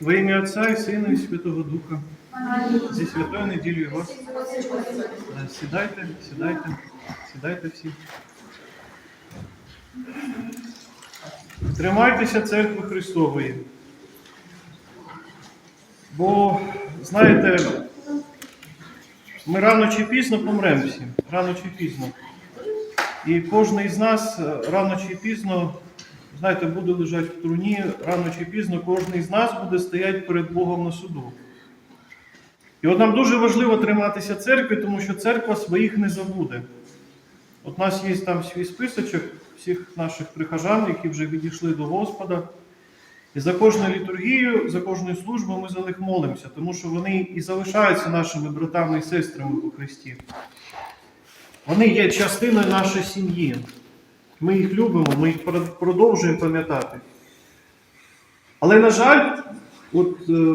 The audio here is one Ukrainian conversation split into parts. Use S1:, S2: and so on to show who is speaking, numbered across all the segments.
S1: Во ім'я Отця і Сина і Святого Духа. Зі святою неділею вас. Сідайте, сідайте, сідайте всі. Тримайтеся церкви Христової. Бо, знаєте, ми рано чи пізно помремо всі. Рано чи пізно. І кожен із нас е, рано чи пізно, знаєте, буде лежати в труні, рано чи пізно кожен із нас буде стояти перед Богом на суду. І от нам дуже важливо триматися церкви, тому що церква своїх не забуде. От у нас є там свій списочок всіх наших прихожан, які вже відійшли до Господа. І за кожною літургією, за кожною службою ми за них молимося, тому що вони і залишаються нашими братами і сестрами у Христі. Вони є частиною нашої сім'ї. Ми їх любимо, ми їх продовжуємо пам'ятати. Але, на жаль, от, е,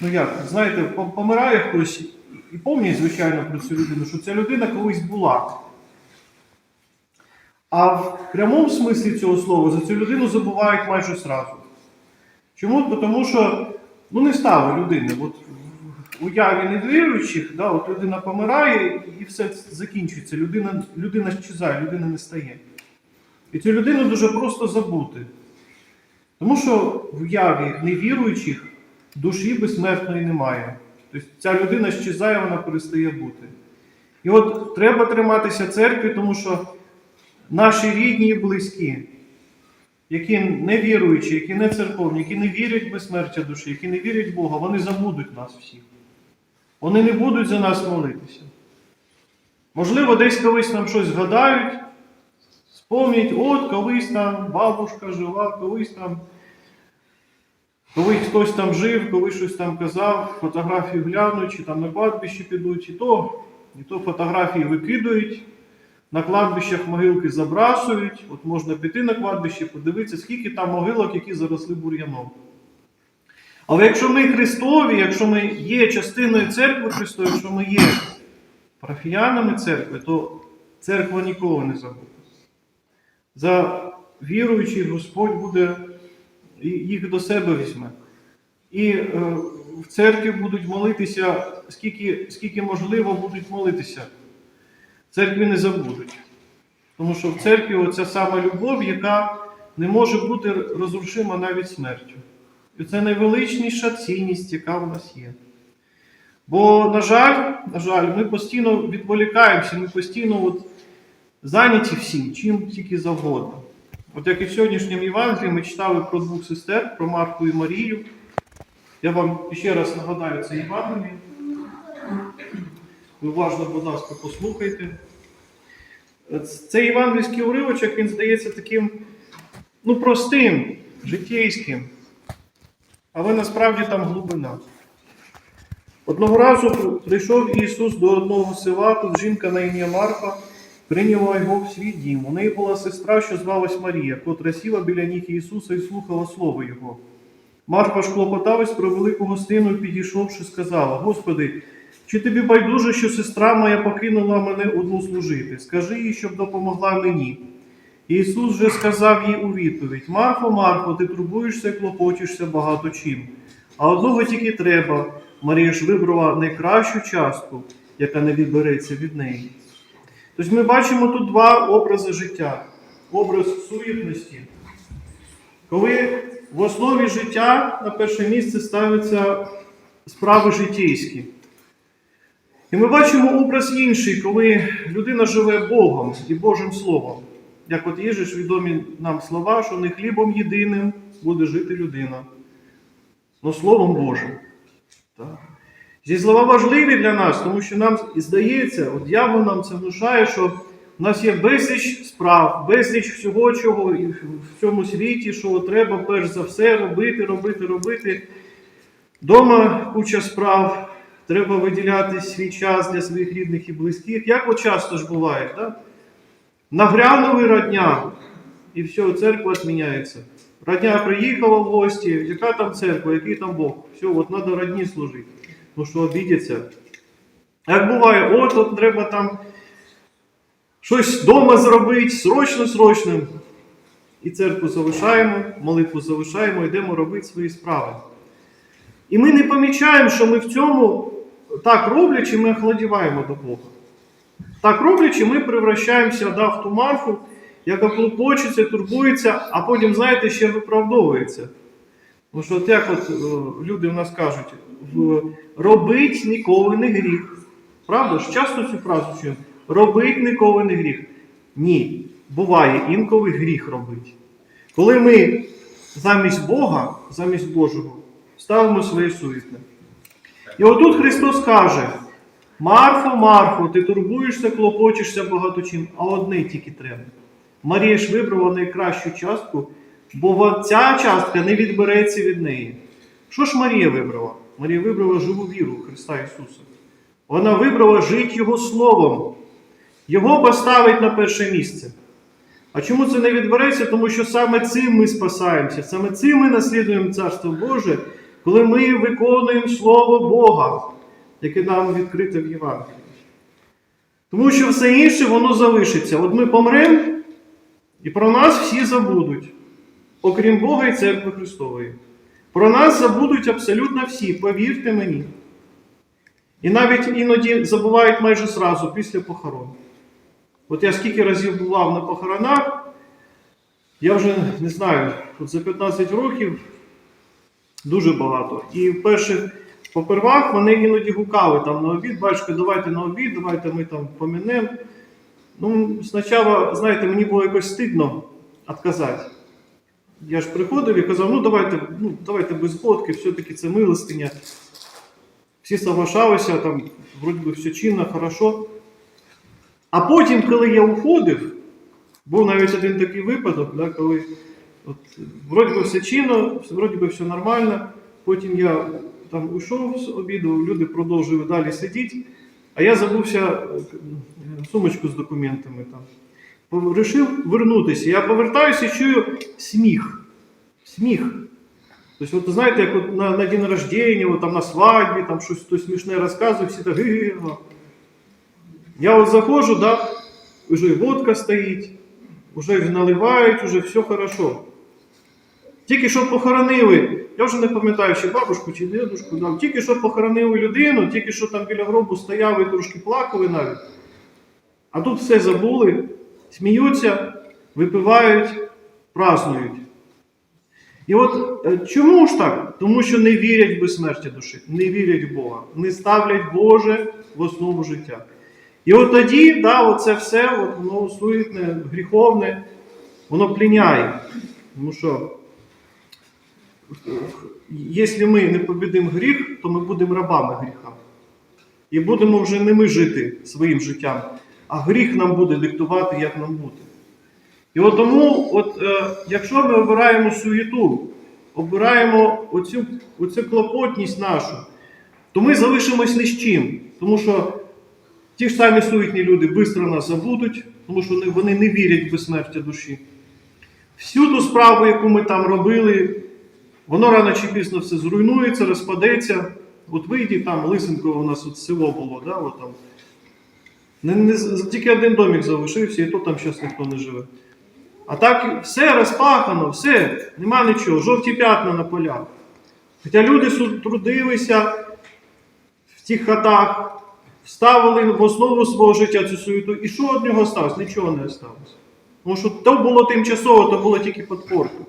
S1: ну як, знаєте, помирає хтось і пам'ятає, звичайно, про цю людину, що ця людина колись була. А в прямому смислі цього слова за цю людину забувають майже зразу. Чому? Тому що ну, не стало людини. От уяві недвіруючих, да, от людина помирає і все закінчується. Людина, людина щезає, людина не стає. І цю людину дуже просто забути. Тому що в уяві невіруючих душі безсмертної немає. Тобто ця людина щезає, вона перестає бути. І от треба триматися церкви, тому що наші рідні і близькі, які не віруючі, які не церковні, які не вірять в безсмертя душі, які не вірять в Бога, вони забудуть нас всіх. Вони не будуть за нас молитися. Можливо, десь колись нам щось згадають, спомнять, от колись там бабушка жила, колись там, коли хтось там жив, коли щось там казав, фотографії глянуть, чи там на кладбище підуть, і то, і то фотографії викидують. На кладбищах могилки забрасують. От можна піти на кладбище, подивитися, скільки там могилок, які заросли бур'яном. Але якщо ми Христові, якщо ми є частиною церкви Христової, якщо ми є парафіянами церкви, то церква ніколи не забуде. За віруючих Господь буде їх до себе візьме. І е, в церкві будуть молитися, скільки, скільки можливо будуть молитися. Церкві не забудуть. Тому що в церкві оця сама любов, яка не може бути розрушима навіть смертю. Це найвеличніша цінність, яка в нас є. Бо, на жаль, на жаль, ми постійно відволікаємося, ми постійно от зайняті всім, чим тільки завгодно. От як і в сьогоднішньому Євангелії ми читали про двох сестер, про Марку і Марію. Я вам ще раз нагадаю це Євангеліє. Ви уважно, будь ласка, послухайте. Цей євангельський уривочок, він здається таким ну, простим, житейським. Але насправді там глибина. Одного разу прийшов Ісус до одного села, тут жінка на ім'я Марфа прийняла його в свій дім. У неї була сестра, що звалась Марія, котра сіла біля ніг Ісуса і слухала Слово Його. Марфа ж клопоталась про велику гостину підійшовши, сказала: Господи, чи тобі байдуже, що сестра моя покинула мене одну служити? Скажи їй, щоб допомогла мені. Ісус же сказав їй у відповідь: Марфо, Марфо, ти турбуєшся і клопочешся багато чим. А одного тільки треба. Марія ж вибрала найкращу частку, яка не відбереться від неї. Тобто ми бачимо тут два образи життя: образ суєтності, коли в основі життя на перше місце ставляться справи житейські. І ми бачимо образ інший, коли людина живе Богом і Божим Словом. Як от є ж відомі нам слова, що не хлібом єдиним буде жити людина, но Словом Божим. Так. Ці слова важливі для нас, тому що нам здається, от дьявол нам це внушає, що в нас є безліч справ, безліч всього, чого і в цьому світі, що треба перш за все робити, робити, робити. Дома куча справ, треба виділяти свій час для своїх рідних і близьких. Як от часто ж буває, так? Нагрянули родня, і все, церква зміняється. Родня приїхала в гості, яка там церква, який там Бог. Все, от треба родні служити. Ну що, обідяться. Як буває, от, от треба там щось вдома зробити, срочно, срочно. і церкву залишаємо, молитву залишаємо, йдемо робити свої справи. І ми не помічаємо, що ми в цьому, так роблячи, ми охладіваємо до Бога. Так роблячи, ми превращаємося да, в ту марфу, яка клопочеться, турбується, а потім, знаєте, ще виправдовується. Тому що от як от е, люди у нас кажуть, робить ніколи не гріх. Правда ж? Часто цю фразу чуємо. Робить ніколи не гріх. Ні, буває інколи гріх робить. Коли ми замість Бога, замість Божого, ставимо своє суетне. І отут Христос каже: Марфо, Марфо, ти турбуєшся, клопочешся багато чим, а одне тільки треба. Марія ж вибрала найкращу частку, бо ця частка не відбереться від неї. Що ж Марія вибрала? Марія вибрала живу віру Христа Ісуса. Вона вибрала жити Його Словом. Його поставить на перше місце. А чому це не відбереться? Тому що саме цим ми спасаємося, саме цим ми наслідуємо Царство Боже, коли ми виконуємо Слово Бога, яке нам відкрите в Євангелії. Тому що все інше воно залишиться. От ми помремо, і про нас всі забудуть, окрім Бога і церкви Христової. Про нас забудуть абсолютно всі, повірте мені. І навіть іноді забувають майже зразу після похорон. От я скільки разів бував на похоронах, я вже не знаю, от за 15 років дуже багато. І в перших попервах вони іноді гукали там на обід, батюшка, давайте на обід, давайте ми там помінемо. Ну, спочатку, знаєте, мені було якось стидно відказати. Я ж приходив і казав, ну давайте, ну, давайте без водки, все-таки це милостиня. Всі соглашалися, там, вроді би, все чинно, хорошо. А потім, коли я уходив, був навіть один такий випадок, да, коли от, вроді би все чинно, вроді би все нормально. Потім я там уйшов з обіду, люди продовжували далі сидіти, а я забувся е, сумочку з документами там. Рішив вернутися. Я повертаюся і чую сміх. Сміх. Тобто, от, знаєте, як от на, на день рождения, от, там, на свадьбі, там щось хтось смішне розказує, всі так. Я от заходжу, да, уже і водка стоїть, уже наливають, уже все хорошо. Тільки що похоронили, я вже не пам'ятаю, чи бабушку, чи дедушку, да, тільки що похоронили людину, тільки що там біля гробу стояли і трошки плакали навіть. А тут все забули, сміються, випивають, празднують. І от е, чому ж так? Тому що не вірять в безсмертя душі, не вірять в Бога, не ставлять Боже в основу життя. І от тоді, да, оце все, от воно суетне, гріховне, воно пліняє. Тому що якщо ми не побідимо гріх, то ми будемо рабами гріха. І будемо вже не ми жити своїм життям, а гріх нам буде диктувати, як нам бути. І от тому, от, е, якщо ми обираємо суєту, обираємо оцю, оцю клопотність нашу, то ми залишимось ні з чим. Тому що ті ж самі суетні люди швидко нас забудуть, тому що вони не вірять в безсмертя душі. Всю ту справу, яку ми там робили, воно рано чи пізно все зруйнується, розпадеться. От вийді там, Лисенково у нас от село було, да, от там. Не, не, тільки один домик залишився, і то там зараз ніхто не живе. А так все розпахано, все, нема нічого, жовті п'ятна на полях. Хоча люди трудилися в тих хатах, вставили в основу свого життя цю суету, і що від нього сталося? Нічого не сталося. Тому що то було тимчасово, то було тільки підпорка.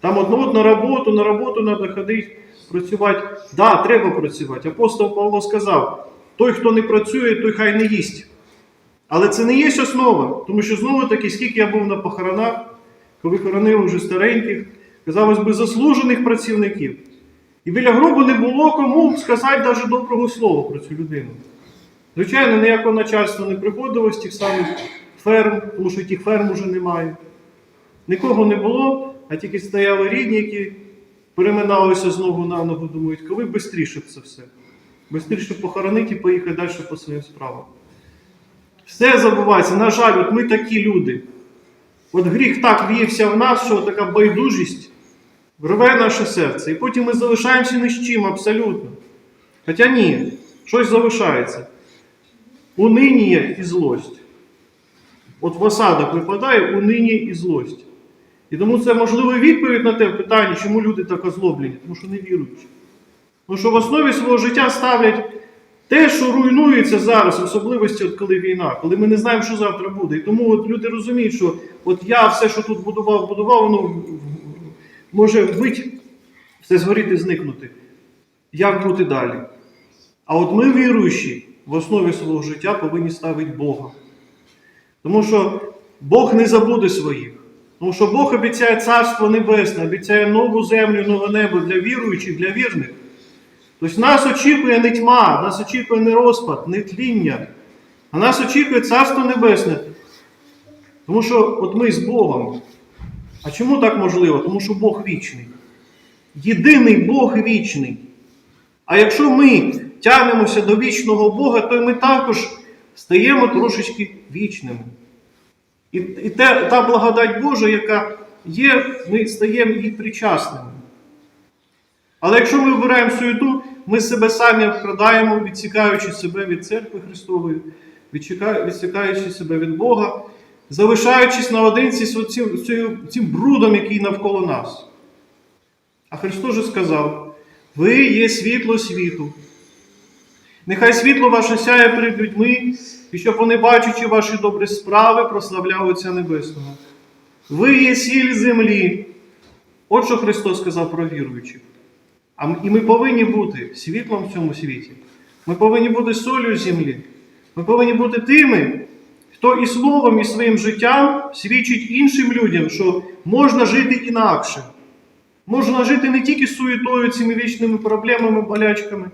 S1: Там одно на роботу, на роботу треба ходити, працювати. Так, да, треба працювати. Апостол Павло сказав: той, хто не працює, той хай не їсть. Але це не є основа, тому що знову таки, скільки я був на похоронах, коли хоронили вже стареньких, казалось би, заслужених працівників. І біля гробу не було кому сказати навіть доброго слова про цю людину. Звичайно, ніякого начальства не приходило з тих самих ферм, тому що тих ферм вже немає. Нікого не було, а тільки стояли рідні, які переминалися з ногу на ногу, думають, коли швидше це все. Бистріше похоронити і поїхати далі по своїм справам. Все забувається. На жаль, от ми такі люди. От гріх так в'ївся в нас, що така байдужість рве наше серце. І потім ми залишаємося ні з чим абсолютно. Хоча ні, щось залишається. Унинія і злость. От в осадок випадає унинія і злость. І тому це можливо відповідь на те питання, чому люди так озлоблені, тому що не вірують. Тому що в основі свого життя ставлять те, що руйнується зараз, особливості, от коли війна, коли ми не знаємо, що завтра буде. І тому от люди розуміють, що от я все, що тут будував, будував, воно може вбити, все згоріти, зникнути. Як бути далі? А от ми, віруючі, в основі свого життя повинні ставити Бога. Тому що Бог не забуде своїх. Тому що Бог обіцяє Царство Небесне, обіцяє нову землю, нове небо для віруючих, для вірних. Тобто нас очікує не тьма, нас очікує не розпад, не тління, а нас очікує Царство Небесне. Тому що от ми з Богом. А чому так можливо? Тому що Бог вічний. Єдиний Бог вічний. А якщо ми тягнемося до вічного Бога, то ми також стаємо трошечки вічними. І, і те, та благодать Божа, яка є, ми стаємо їй причасними. Але якщо ми обираємо суєту, ми себе самі обкрадаємо, відсікаючи себе від церкви Христової, відсікаючи себе від Бога, залишаючись наодинці з цим, цим брудом, який навколо нас. А Христос же сказав: ви є світло світу. Нехай світло ваше сяє перед людьми, і щоб вони, бачачи ваші добрі справи, прославляли Отця Небесного. Ви є сіль землі. От що Христос сказав про віруючих. А і ми повинні бути світлом в цьому світі. Ми повинні бути солью землі. Ми повинні бути тими, хто і словом, і своїм життям свідчить іншим людям, що можна жити інакше. Можна жити не тільки суєтою, цими вічними проблемами, болячками,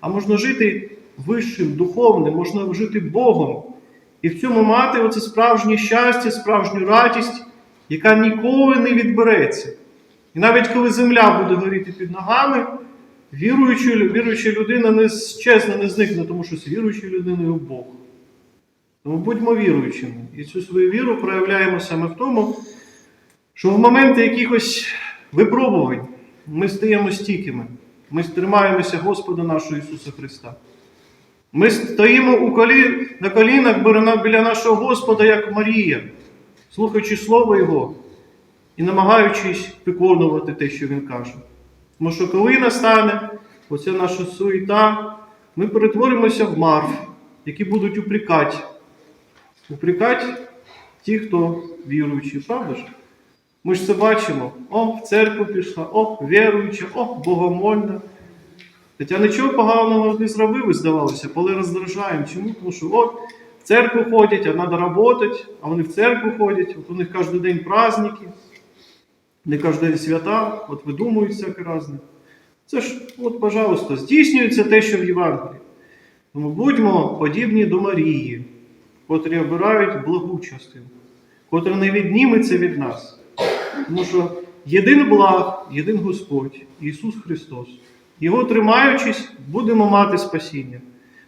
S1: а можна жити вищим, духовним, можна жити Богом. І в цьому мати оце справжнє щастя, справжню радість, яка ніколи не відбереться. І навіть коли земля буде горіти під ногами, віруюча, віруюча людина не щезне, не зникне, тому що з віруючою людиною Бог. Тому будьмо віруючими. І цю свою віру проявляємо саме в тому, що в моменти якихось випробувань ми стаємо стійкими. Ми тримаємося Господа нашого Ісуса Христа. Ми стоїмо у колі, на колінах біля- нашого Господа, як Марія, слухаючи Слово Його і намагаючись виконувати те, що Він каже. Тому що коли настане оця наша суєта, ми перетворимося в марв, які будуть упрекати. Упрекати ті, хто віруючі, правда ж? Ми ж це бачимо. О, в церкву пішла, о, віруюча, о, богомольна. Хоча нічого поганого не зробили, здавалося, коли роздражаємо. Чому? Тому що от в церкву ходять, а треба працювати, а вони в церкву ходять, от у них кожен день праздники, не кожен день свята, от видумують всяке разне. Це ж, от, пожалуйста, здійснюється те, що в Євангелії. Тому будьмо подібні до Марії, котрі обирають благу частину, котра не відніметься від нас. Тому що єдин благ, єдин Господь, Ісус Христос. Його тримаючись, будемо мати спасіння.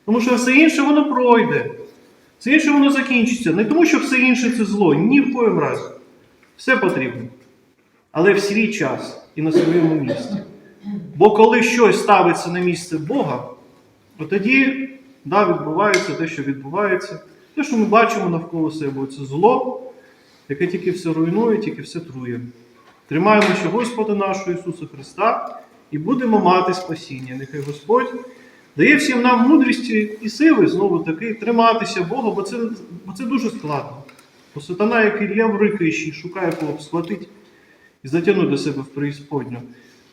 S1: Тому що все інше воно пройде. Все інше воно закінчиться. Не тому, що все інше це зло, ні в коєму разі. Все потрібно. Але в свій час і на своєму місці. Бо коли щось ставиться на місце Бога, то тоді да, відбувається те, що відбувається. Те, що ми бачимо навколо себе, це зло, яке тільки все руйнує, тільки все трує. Тримаємося Господа нашого Ісуса Христа і будемо мати спасіння. Нехай Господь дає всім нам мудрості і сили знову таки триматися Бога, бо це, бо це дуже складно. Бо сатана, як лев рикаючий, шукає кого б схватити і затягнути до себе в преісподню.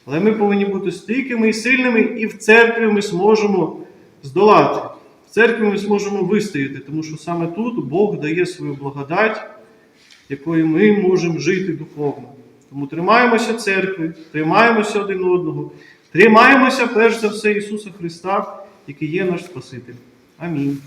S1: Але ми повинні бути стійкими і сильними, і в церкві ми зможемо здолати. В церкві ми зможемо вистояти, тому що саме тут Бог дає свою благодать, якою ми можемо жити духовно. Тому тримаємося церкви, тримаємося один одного, тримаємося перш за все Ісуса Христа, який є наш Спаситель. Амінь.